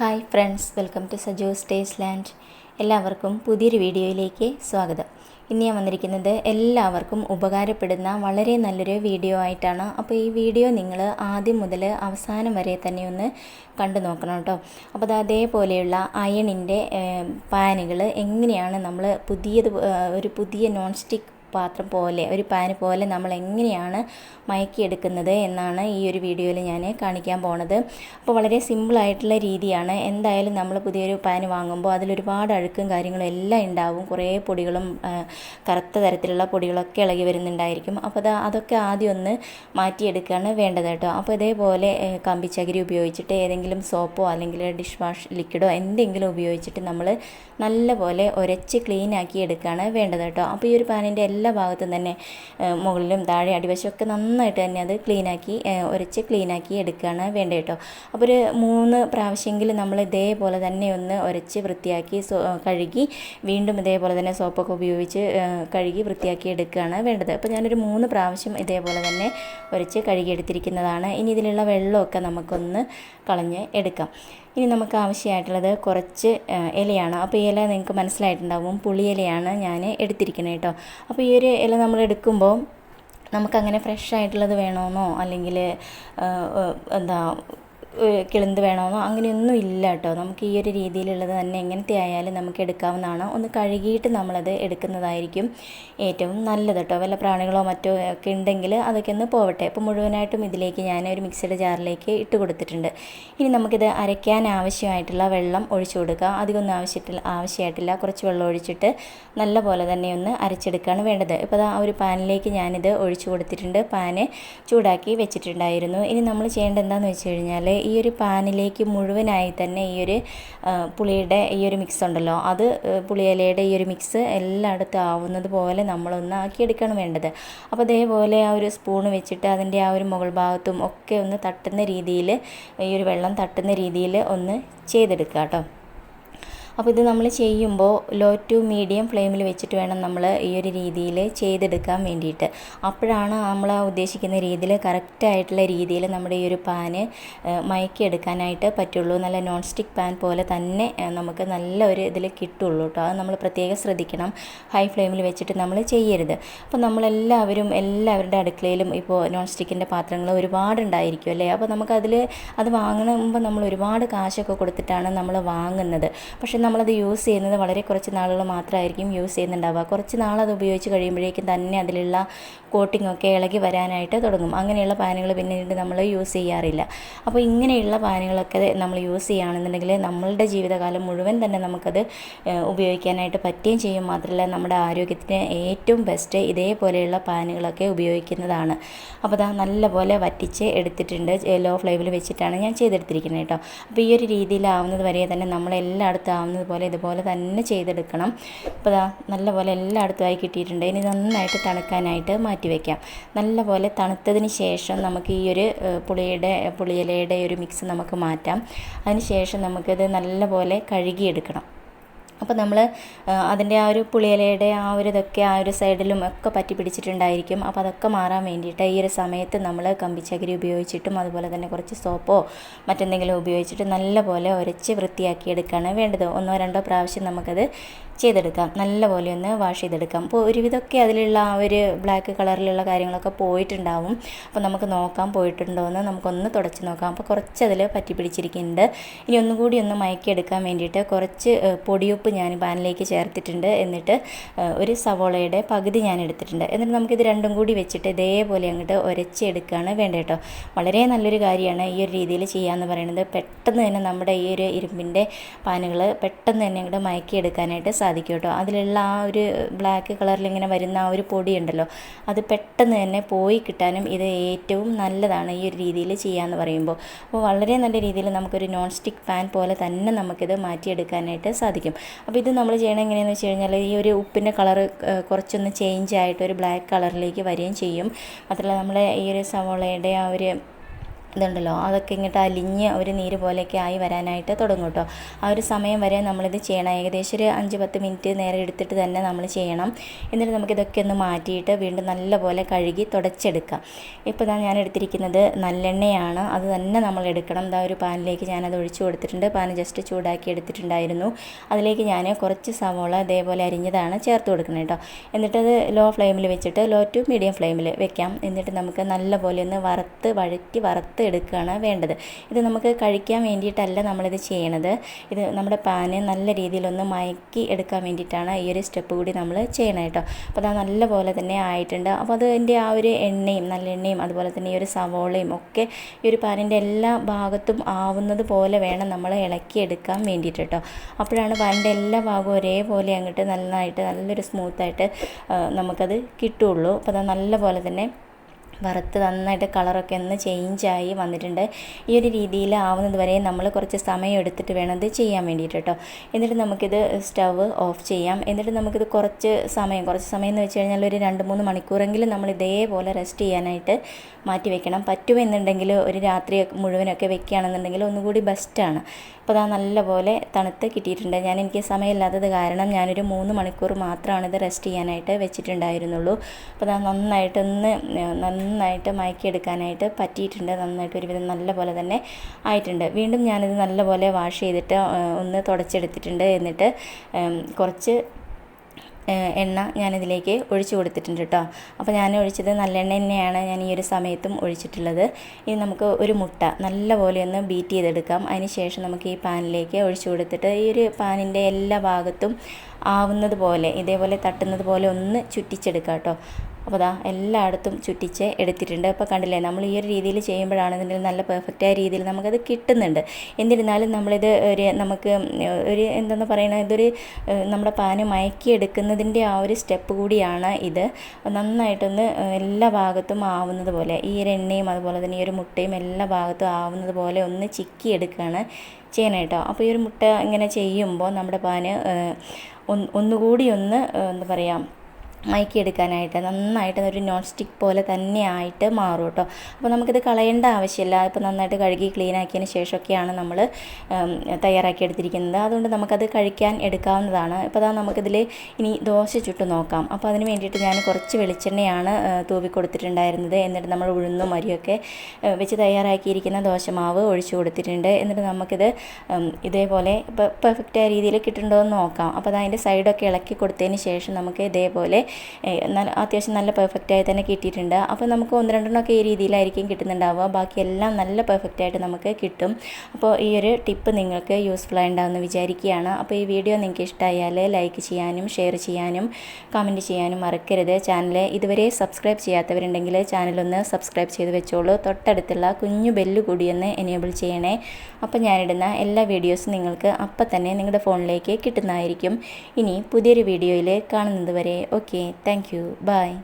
Hi friends welcome to സജോസ് stage land എല്ലാവർക്കും പുതിയൊരു വീഡിയോയിലേക്ക് സ്വാഗതം. ഇന്ന് ഞാൻ വന്നിരിക്കുന്നത് എല്ലാവർക്കും ഉപകാരപ്പെടുന്ന വളരെ നല്ലൊരു വീഡിയോ ആയിട്ടാണ്. അപ്പോൾ ഈ വീഡിയോ നിങ്ങൾ ആദ്യം മുതൽ അവസാനം വരെ തന്നെ ഒന്ന് കണ്ടു നോക്കണം കേട്ടോ. അപ്പോൾ അത് അതേപോലെയുള്ള അയണിന്റെ പാനുകൾ എങ്ങനെയാണ് നമ്മൾ പുതിയത് ഒരു പുതിയ നോൺ സ്റ്റിക്ക് പാത്രം പോലെ ഒരു പാന് പോലെ നമ്മൾ എങ്ങനെയാണ് മയക്കിയെടുക്കുന്നത് എന്നാണ് ഈ ഒരു വീഡിയോയിൽ ഞാൻ കാണിക്കാൻ പോണത്. അപ്പോൾ വളരെ സിമ്പിളായിട്ടുള്ള രീതിയാണ്. എന്തായാലും നമ്മൾ പുതിയൊരു പാന് വാങ്ങുമ്പോൾ അതിലൊരുപാട് അഴുക്കും കാര്യങ്ങളും എല്ലാം ഉണ്ടാവും. കുറേ പൊടികളും കറുത്ത തരത്തിലുള്ള പൊടികളൊക്കെ ഇളകി വരുന്നുണ്ടായിരിക്കും. അപ്പോൾ അത് അതൊക്കെ ആദ്യം ഒന്ന് മാറ്റിയെടുക്കുകയാണ് വേണ്ടത് കേട്ടോ. അപ്പോൾ ഇതേപോലെ കമ്പിച്ചകിരി ഉപയോഗിച്ചിട്ട് ഏതെങ്കിലും സോപ്പോ അല്ലെങ്കിൽ ഡിഷ് വാഷ് ലിക്വിഡോ എന്തെങ്കിലും ഉപയോഗിച്ചിട്ട് നമ്മൾ നല്ലപോലെ ഉരച്ച് ക്ലീൻ ആക്കി എടുക്കുകയാണ് വേണ്ടത് കേട്ടോ. അപ്പോൾ ഈ ഒരു പാനിന്റെ എല്ലാ ഭാഗത്തും തന്നെ മുകളിലും താഴെ അടിവശമൊക്കെ നന്നായിട്ട് തന്നെ അത് ക്ലീനാക്കി ഉരച്ച് ക്ലീനാക്കി എടുക്കുകയാണ് വേണ്ടത് കേട്ടോ. അപ്പോൾ ഒരു മൂന്ന് പ്രാവശ്യമെങ്കിലും നമ്മൾ ഇതേപോലെ തന്നെ ഒന്ന് ഉരച്ച് വൃത്തിയാക്കി കഴുകി വീണ്ടും ഇതേപോലെ തന്നെ സോപ്പൊക്കെ ഉപയോഗിച്ച് കഴുകി വൃത്തിയാക്കി എടുക്കുകയാണ് വേണ്ടത്. അപ്പോൾ ഞാനൊരു മൂന്ന് പ്രാവശ്യം ഇതേപോലെ തന്നെ ഉരച്ച് കഴുകിയെടുത്തിരിക്കുന്നതാണ്. ഇനി ഇതിലുള്ള വെള്ളമൊക്കെ നമുക്കൊന്ന് കളഞ്ഞ് എടുക്കാം. ഇനി നമുക്ക് ആവശ്യമായിട്ടുള്ളത് കുറച്ച് ഇലയാണ്. അപ്പോൾ ഈ ഇല നിങ്ങൾക്ക് മനസ്സിലായിട്ടുണ്ടാവും. പുളി ഇലയാണ് ഞാൻ എടുത്തിരിക്കുന്നത് കേട്ടോ. അപ്പോൾ ഈ ഒരു ഇല നമ്മൾ എടുക്കുമ്പോൾ നമുക്കങ്ങനെ ഫ്രഷ് ആയിട്ടുള്ളത് വേണമെന്നോ അല്ലെങ്കിൽ എന്താ കിളുന്ത് വേണമെന്നോ അങ്ങനെയൊന്നും ഇല്ല കേട്ടോ. നമുക്ക് ഈ ഒരു രീതിയിലുള്ളത് തന്നെ എങ്ങനത്തെ ആയാലും നമുക്ക് എടുക്കാവുന്നതാണ്. ഒന്ന് കഴുകിയിട്ട് നമ്മളത് എടുക്കുന്നതായിരിക്കും ഏറ്റവും നല്ലത് കേട്ടോ. വല്ല പ്രാണികളോ മറ്റോ ഒക്കെ ഉണ്ടെങ്കിൽ അതൊക്കെ ഒന്ന് പോവട്ടെ. അപ്പോൾ മുഴുവനായിട്ടും ഇതിലേക്ക് ഞാൻ ഒരു മിക്സിയുടെ ജാറിലേക്ക് ഇട്ട് കൊടുത്തിട്ടുണ്ട്. ഇനി നമുക്കിത് അരയ്ക്കാൻ ആവശ്യമായിട്ടുള്ള വെള്ളം ഒഴിച്ചു കൊടുക്കുക. അധികമൊന്നും ആവശ്യത്തില്ല ആവശ്യമായിട്ടില്ല. കുറച്ച് വെള്ളം ഒഴിച്ചിട്ട് നല്ല പോലെ തന്നെ ഒന്ന് അരച്ചെടുക്കുകയാണ് വേണ്ടത്. ഇപ്പോൾ ആ ഒരു പാനിലേക്ക് ഞാനിത് ഒഴിച്ചു കൊടുത്തിട്ടുണ്ട്. പാന് ചൂടാക്കി വെച്ചിട്ടുണ്ടായിരുന്നു. ഇനി നമ്മൾ ചെയ്യേണ്ടത് എന്താണെന്ന് വെച്ച് കഴിഞ്ഞാൽ ഈ ഒരു പാനിലേക്ക് മുഴുവനായി തന്നെ ഈ ഒരു പുളിയുടെ ഈ ഒരു മിക്സ് ഉണ്ടല്ലോ. അത് പുളിയിലയുടെ ഈ ഒരു മിക്സ് എല്ലായിടത്തും ആവുന്നത് പോലെ നമ്മളൊന്ന് ആക്കിയെടുക്കുകയാണ് വേണ്ടത്. അപ്പോൾ അതേപോലെ ആ ഒരു സ്പൂൺ വെച്ചിട്ട് അതിന്റെ ആ ഒരു മുകൾ ഭാഗത്തും ഒക്കെ ഒന്ന് തട്ടുന്ന രീതിയിൽ ഈ ഒരു വെള്ളം തട്ടുന്ന രീതിയിൽ ഒന്ന് ചെയ്തെടുക്കുക കേട്ടോ. അപ്പോൾ ഇത് നമ്മൾ ചെയ്യുമ്പോൾ ലോ ടു മീഡിയം ഫ്ലെയിമിൽ വെച്ചിട്ട് വേണം നമ്മൾ ഈ ഒരു രീതിയിൽ ചെയ്തെടുക്കാൻ വേണ്ടിയിട്ട്. അപ്പോഴാണ് നമ്മൾ ഉദ്ദേശിക്കുന്ന രീതിയിൽ കറക്റ്റായിട്ടുള്ള രീതിയിൽ നമ്മുടെ ഈ ഒരു പാന് മയക്കിയെടുക്കാനായിട്ട് പറ്റുള്ളൂ. നല്ല നോൺ സ്റ്റിക്ക് പാൻ പോലെ തന്നെ നമുക്ക് നല്ല ഒരു ഇതിൽ കിട്ടുള്ളൂ കേട്ടോ അത് നമ്മൾ പ്രത്യേകം ശ്രദ്ധിക്കണം. ഹൈ ഫ്ലെയിമിൽ വെച്ചിട്ട് നമ്മൾ ചെയ്യരുത്. അപ്പോൾ നമ്മളെല്ലാവരും എല്ലാവരുടെ അടുക്കളയിലും ഇപ്പോൾ നോൺ സ്റ്റിക്കിന്റെ പാത്രങ്ങൾ ഒരുപാടുണ്ടായിരിക്കും അല്ലേ? അപ്പോൾ നമുക്കതിൽ അത് വാങ്ങുമ്പോൾ നമ്മൾ ഒരുപാട് കാശൊക്കെ കൊടുത്തിട്ടാണ് നമ്മൾ വാങ്ങുന്നത്. പക്ഷെ നമ്മളത് യൂസ് ചെയ്യുന്നത് വളരെ കുറച്ച് നാളുകൾ മാത്രമായിരിക്കും യൂസ് ചെയ്യുന്നുണ്ടാവുക. കുറച്ച് നാളത് ഉപയോഗിച്ച് കഴിയുമ്പോഴേക്കും തന്നെ അതിലുള്ള കോട്ടിങ്ങൊക്കെ ഇളകി വരാനായിട്ട് തുടങ്ങും. അങ്ങനെയുള്ള പാനുകൾ പിന്നീട് നമ്മൾ യൂസ് ചെയ്യാറില്ല. അപ്പോൾ ഇങ്ങനെയുള്ള പാനുകളൊക്കെ നമ്മൾ യൂസ് ചെയ്യുകയാണെന്നുണ്ടെങ്കിൽ നമ്മളുടെ ജീവിതകാലം മുഴുവൻ തന്നെ നമുക്കത് ഉപയോഗിക്കാനായിട്ട് പറ്റുകയും ചെയ്യും. മാത്രമല്ല നമ്മുടെ ആരോഗ്യത്തിന് ഏറ്റവും ബെസ്റ്റ് ഇതേപോലെയുള്ള പാനുകളൊക്കെ ഉപയോഗിക്കുന്നതാണ്. അപ്പോൾ അതാ നല്ലപോലെ വറ്റിച്ച് എടുത്തിട്ടുണ്ട്. ലോ ഫ്ലെയിമിൽ വെച്ചിട്ടാണ് ഞാൻ ചെയ്തെടുത്തിരിക്കുന്നത് കേട്ടോ. അപ്പോൾ ഈ ഒരു രീതിയിലാവുന്നത് വരെ തന്നെ ആവുന്നത് പോലെ ഇതുപോലെ തന്നെ ചെയ്തെടുക്കണം. അപ്പോൾ ദാ നല്ലപോലെ എല്ലായിടത്തും ആയി കിട്ടിയിട്ടുണ്ട്. ഇനി നന്നായിട്ട് തണുക്കാനായിട്ട് മാറ്റി വയ്ക്കാം നല്ലപോലെ തണുത്തതിന് ശേഷം നമുക്ക് ഈ ഒരു പുളിയുടെ പുളിയിലയുടെ ഒരു മിക്സ് നമുക്ക് മാറ്റാം. അതിന് ശേഷം നമുക്കിത് നല്ലപോലെ കഴുകിയെടുക്കണം. അപ്പോൾ നമ്മൾ അതിന്റെ ആ ഒരു പുളിയിലയുടെ ആ ഒരു ഇതൊക്കെ ആ ഒരു സൈഡിലും ഒക്കെ പറ്റി പിടിച്ചിട്ടുണ്ടായിരിക്കും. അപ്പോൾ അതൊക്കെ മാറാൻ വേണ്ടിയിട്ട് ഈ ഒരു സമയത്ത് നമ്മൾ കമ്പിച്ചകിരി ഉപയോഗിച്ചിട്ടും അതുപോലെ തന്നെ കുറച്ച് സോപ്പോ മറ്റെന്തെങ്കിലും ഉപയോഗിച്ചിട്ട് നല്ലപോലെ ഉരച്ച് വൃത്തിയാക്കി എടുക്കുകയാണ് വേണ്ടത്. ഒന്നോ രണ്ടോ പ്രാവശ്യം നമുക്കത് ചെയ്തെടുക്കാം. നല്ലപോലെ ഒന്ന് വാഷ് ചെയ്തെടുക്കാം. അപ്പോൾ ഒരുവിധമൊക്കെ അതിലുള്ള ആ ഒരു ബ്ലാക്ക് കളറിലുള്ള കാര്യങ്ങളൊക്കെ പോയിട്ടുണ്ടാവും. അപ്പോൾ നമുക്ക് നോക്കാം പോയിട്ടുണ്ടോ എന്ന് നമുക്കൊന്ന് തുടച്ച് നോക്കാം. അപ്പോൾ കുറച്ച് അതിൽ പറ്റി പിടിച്ചിരിക്കുന്നുണ്ട്. ഇനി ഒന്നുകൂടി ഒന്ന് മയക്കിയെടുക്കാൻ വേണ്ടിയിട്ട് കുറച്ച് പൊടിയുപ്പ് ഞാൻ പാനിലേക്ക് ചേർത്തിട്ടുണ്ട്. എന്നിട്ട് ഒരു സവോളയുടെ പകുതി ഞാൻ എടുത്തിട്ടുണ്ട്. എന്നിട്ട് നമുക്കിത് രണ്ടും കൂടി വെച്ചിട്ട് ഇതേപോലെ അങ്ങോട്ട് ഉരച്ചെടുക്കുകയാണ് വേണ്ടത് കേട്ടോ. വളരെ നല്ലൊരു കാര്യമാണ് ഈ ഒരു രീതിയിൽ ചെയ്യാമെന്ന് പറയുന്നത്. പെട്ടെന്ന് തന്നെ നമ്മുടെ ഈ ഒരു ഇരുമ്പിന്റെ പാനുകൾ പെട്ടെന്ന് തന്നെ അങ്ങോട്ട് മയക്കിയെടുക്കാനായിട്ട് സാധിക്കും. കേട്ടോ. അതിലുള്ള ആ ഒരു ബ്ലാക്ക് കളറിൽ ഇങ്ങനെ വരുന്ന ആ ഒരു പൊടി ഉണ്ടല്ലോ അത് പെട്ടെന്ന് തന്നെ പോയി കിട്ടാനും ഇത് ഏറ്റവും നല്ലതാണ് ഈ ഒരു രീതിയിൽ ചെയ്യാമെന്ന് പറയുമ്പോൾ. അപ്പോൾ വളരെ നല്ല രീതിയിൽ നമുക്കൊരു നോൺ സ്റ്റിക്ക് പാൻ പോലെ തന്നെ നമുക്കിത് മാറ്റിയെടുക്കാനായിട്ട് സാധിക്കും. അപ്പോൾ ഇത് നമ്മൾ ചെയ്യണം എങ്ങനെയാണെന്ന് വെച്ച് കഴിഞ്ഞാൽ ഈ ഒരു ഉപ്പിന്റെ കളർ കുറച്ചൊന്ന് ചേഞ്ച് ആയിട്ട് ഒരു ബ്ലാക്ക് കളറിലേക്ക് വരികയും ചെയ്യും. മാത്രമല്ല നമ്മൾ ഈ ഒരു സവോളയുടെ ആ ഒരു ഇതുണ്ടല്ലോ. അതൊക്കെ ഇങ്ങോട്ട് അലിഞ്ഞ് ഒരു നീര് പോലെയൊക്കെ ആയി വരാനായിട്ട് തുടങ്ങും കേട്ടോ. ആ ഒരു സമയം വരെ നമ്മളിത് ചെയ്യണം. ഏകദേശം ഒരു അഞ്ച് പത്ത് മിനിറ്റ് നേരെ എടുത്തിട്ട് തന്നെ നമ്മൾ ചെയ്യണം. എന്നിട്ട് നമുക്കിതൊക്കെ ഒന്ന് മാറ്റിയിട്ട് വീണ്ടും നല്ലപോലെ കഴുകി തുടച്ചെടുക്കാം. ഇപ്പോൾ ഇതാ ഞാൻ എടുത്തിരിക്കുന്നത് നല്ലെണ്ണയാണ്. അത് തന്നെ നമ്മൾ എടുക്കണം. ഇതാ ഒരു പാനിലേക്ക് ഞാനത് ഒഴിച്ചു കൊടുത്തിട്ടുണ്ട്. പാൻ ജസ്റ്റ് ചൂടാക്കി എടുത്തിട്ടുണ്ടായിരുന്നു. അതിലേക്ക് ഞാൻ കുറച്ച് സവോള ഇതേപോലെ അരിഞ്ഞതാണ് ചേർത്ത് കൊടുക്കുന്നത് കേട്ടോ. എന്നിട്ടത് ലോ ഫ്ലെയിമിൽ വെച്ചിട്ട് ലോ ടു മീഡിയം ഫ്ലെയിമിൽ വെക്കാം. എന്നിട്ട് നമുക്ക് നല്ലപോലെ ഒന്ന് വറുത്ത് വഴറ്റി വറുത്ത് എടുക്കുകയാണ് വേണ്ടത്. ഇത് നമുക്ക് കഴിക്കാൻ വേണ്ടിയിട്ടല്ല നമ്മളിത് ചെയ്യണത്. ഇത് നമ്മുടെ പാന് നല്ല രീതിയിലൊന്ന് മയക്കി എടുക്കാൻ വേണ്ടിയിട്ടാണ് ഈ ഒരു സ്റ്റെപ്പ് കൂടി നമ്മൾ ചെയ്യണം കേട്ടോ. അപ്പോൾ അത് നല്ല പോലെ തന്നെ ആയിട്ടുണ്ട്. അപ്പോൾ അതിന്റെ ആ ഒരു എണ്ണയും നല്ല എണ്ണയും അതുപോലെ തന്നെ ഈ ഒരു സവോളയും ഒക്കെ ഈ ഒരു പാനിന്റെ എല്ലാ ഭാഗത്തും ആവുന്നത് പോലെ വേണം നമ്മൾ ഇളക്കി എടുക്കാൻ വേണ്ടിയിട്ട് കേട്ടോ. അപ്പോഴാണ് പാനിന്റെ എല്ലാ ഭാഗവും ഒരേപോലെ അങ്ങോട്ട് നന്നായിട്ട് നല്ലൊരു സ്മൂത്തായിട്ട് നമുക്കത് കിട്ടുള്ളൂ അപ്പോൾ അത് നല്ല പോലെ തന്നെ വറുത്ത് നന്നായിട്ട് കളറൊക്കെ ഒന്ന് ചേഞ്ചായി വന്നിട്ടുണ്ട്. ഈ ഒരു രീതിയിൽ ആവുന്നത് വരെ നമ്മൾ കുറച്ച് സമയം എടുത്തിട്ട് വേണം ഇത് ചെയ്യാൻ വേണ്ടിയിട്ട് കേട്ടോ. എന്നിട്ട് നമുക്കിത് സ്റ്റവ് ഓഫ് ചെയ്യാം. എന്നിട്ട് നമുക്കിത് കുറച്ച് സമയം കുറച്ച് സമയം എന്ന് വെച്ച് കഴിഞ്ഞാൽ ഒരു രണ്ട് മൂന്ന് മണിക്കൂറെങ്കിലും നമ്മൾ ഇതേപോലെ റെസ്റ്റ് ചെയ്യാനായിട്ട് മാറ്റി വെക്കണം. പറ്റുമെന്നുണ്ടെങ്കിൽ ഒരു രാത്രി മുഴുവനൊക്കെ വെക്കുകയാണെന്നുണ്ടെങ്കിൽ ഒന്നുകൂടി ബെസ്റ്റാണ് അപ്പോൾ അതാ നല്ലപോലെ തണുത്ത് കിട്ടിയിട്ടുണ്ട്. ഞാൻ എനിക്ക് സമയമില്ലാത്തത് കാരണം ഞാനൊരു മൂന്ന് മണിക്കൂർ മാത്രമാണ് ഇത് റെസ്റ്റ് ചെയ്യാനായിട്ട് വെച്ചിട്ടുണ്ടായിരുന്നുള്ളൂ. അപ്പോൾ അതാ നന്നായിട്ടൊന്ന് നന്നായിട്ട് മയക്കിയെടുക്കാനായിട്ട് പറ്റിയിട്ടുണ്ട്. നന്നായിട്ട് ഒരുവിധം നല്ല പോലെ തന്നെ ആയിട്ടുണ്ട്. വീണ്ടും ഞാനിത് നല്ലപോലെ വാഷ് ചെയ്തിട്ട് ഒന്ന് തുടച്ചെടുത്തിട്ടുണ്ട് എന്നിട്ട് കുറച്ച് എണ്ണ ഞാനിതിലേക്ക് ഒഴിച്ചു കൊടുത്തിട്ടുണ്ട് കേട്ടോ അപ്പോൾ ഞാൻ ഒഴിച്ചത് നല്ലെണ്ണ തന്നെയാണ് ഞാൻ ഈ ഒരു സമയത്തും ഒഴിച്ചിട്ടുള്ളത്. ഇനി നമുക്ക് ഒരു മുട്ട നല്ലപോലെ ഒന്ന് ബീറ്റ് ചെയ്തെടുക്കാം. അതിന് ശേഷം നമുക്ക് ഈ പാനിലേക്ക് ഒഴിച്ചു കൊടുത്തിട്ട് ഈ ഒരു പാനിന്റെ എല്ലാ ഭാഗത്തും ആവുന്നത് പോലെ ഇതേപോലെ തട്ടുന്നത് പോലെ ഒന്ന് ചുറ്റിച്ചെടുക്കാം കേട്ടോ അപ്പോൾ അതാ എല്ലായിടത്തും ചുറ്റിച്ച് എടുത്തിട്ടുണ്ട്. അപ്പോൾ കണ്ടില്ലേ നമ്മൾ ഈ ഒരു രീതിയിൽ ചെയ്യുമ്പോഴാണെന്നുണ്ടെങ്കിൽ നല്ല പെർഫെക്റ്റായ രീതിയിൽ നമുക്കത് കിട്ടുന്നുണ്ട്. എന്നിരുന്നാലും നമ്മളിത് ഒരു നമുക്ക് ഒരു എന്തെന്ന് പറയുന്നത് ഇതൊരു നമ്മുടെ പാന് മയക്കിയെടുക്കുന്നതിന്റെ ആ ഒരു സ്റ്റെപ്പ് കൂടിയാണ് ഇത്. നന്നായിട്ടൊന്ന് എല്ലാ ഭാഗത്തും ആവുന്നത് പോലെ ഈ ഒരു എണ്ണയും അതുപോലെ തന്നെ ഈ ഒരു മുട്ടയും എല്ലാ ഭാഗത്തും ആവുന്നത് പോലെ ഒന്ന് ചിക്കി എടുക്കുകയാണ് ചെയ്യാനായിട്ടോ അപ്പോൾ ഈ ഒരു മുട്ട ഇങ്ങനെ ചെയ്യുമ്പോൾ നമ്മുടെ പാന് ഒന്നുകൂടി ഒന്ന് എന്താ പറയുക മയക്കിയെടുക്കാനായിട്ട് നന്നായിട്ട് ഒരു നോൺ സ്റ്റിക്ക് പോലെ തന്നെ ആയിട്ട് മാറും കേട്ടോ. അപ്പോൾ നമുക്കിത് കളയേണ്ട ആവശ്യമില്ല. ഇപ്പോൾ നന്നായിട്ട് കഴുകി ക്ലീൻ ആക്കിയതിന് ശേഷമൊക്കെയാണ് നമ്മൾ തയ്യാറാക്കി എടുത്തിരിക്കുന്നത്. അതുകൊണ്ട് നമുക്കത് കഴിക്കാൻ എടുക്കാവുന്നതാണ്. ഇപ്പോൾ അതാ നമുക്കിതിൽ ഇനി ദോശ ചുട്ട് നോക്കാം. അപ്പോൾ അതിന് വേണ്ടിയിട്ട് ഞാൻ കുറച്ച് വെളിച്ചെണ്ണയാണ് തൂവി കൊടുത്തിട്ടുണ്ടായിരുന്നത്. എന്നിട്ട് നമ്മൾ ഉഴുന്നും മരിയൊക്കെ വെച്ച് തയ്യാറാക്കിയിരിക്കുന്ന ദോശമാവ് ഒഴിച്ചു കൊടുത്തിട്ടുണ്ട്. എന്നിട്ട് നമുക്കിത് ഇതേപോലെ പെർഫെക്റ്റായ രീതിയിൽ കിട്ടുന്നുണ്ടോ എന്ന് നോക്കാം. അപ്പോൾ അതിന്റെ സൈഡൊക്കെ ഇളക്കി കൊടുത്തതിന് ശേഷം നമുക്ക് ഇതേപോലെ അത്യാവശ്യം നല്ല പെർഫെക്റ്റ് ആയി തന്നെ കിട്ടിയിട്ടുണ്ട്. അപ്പോൾ നമുക്ക് ഒന്ന് രണ്ടെണ്ണമൊക്കെ ഈ രീതിയിലായിരിക്കും കിട്ടുന്നുണ്ടാവുക. ബാക്കിയെല്ലാം നല്ല പെർഫെക്റ്റ് ആയിട്ട് നമുക്ക് കിട്ടും. അപ്പോൾ ഈ ഒരു ടിപ്പ് നിങ്ങൾക്ക് യൂസ്ഫുൾ ആയിട്ടുണ്ടാവുമെന്ന് വിചാരിക്കുകയാണ്. അപ്പോൾ ഈ വീഡിയോ നിങ്ങൾക്ക് ഇഷ്ടമായാൽ ലൈക്ക് ചെയ്യാനും ഷെയർ ചെയ്യാനും കമന്റ് ചെയ്യാനും മറക്കരുത്. ചാനൽ ഇതുവരെ സബ്സ്ക്രൈബ് ചെയ്യാത്തവരുണ്ടെങ്കിൽ ചാനലൊന്ന് സബ്സ്ക്രൈബ് ചെയ്ത് വെച്ചോളൂ. തൊട്ടടുത്തുള്ള കുഞ്ഞു ബെല്ല് കൂടിയൊന്ന് എനേബിൾ ചെയ്യണേ. അപ്പോൾ ഞാനിടുന്ന എല്ലാ വീഡിയോസും നിങ്ങൾക്ക് അപ്പം തന്നെ നിങ്ങളുടെ ഫോണിലേക്ക് കിട്ടുന്നതായിരിക്കും. ഇനി പുതിയൊരു വീഡിയോയിൽ കാണുന്നത് വരെ ഓക്കെ Thank you. Bye.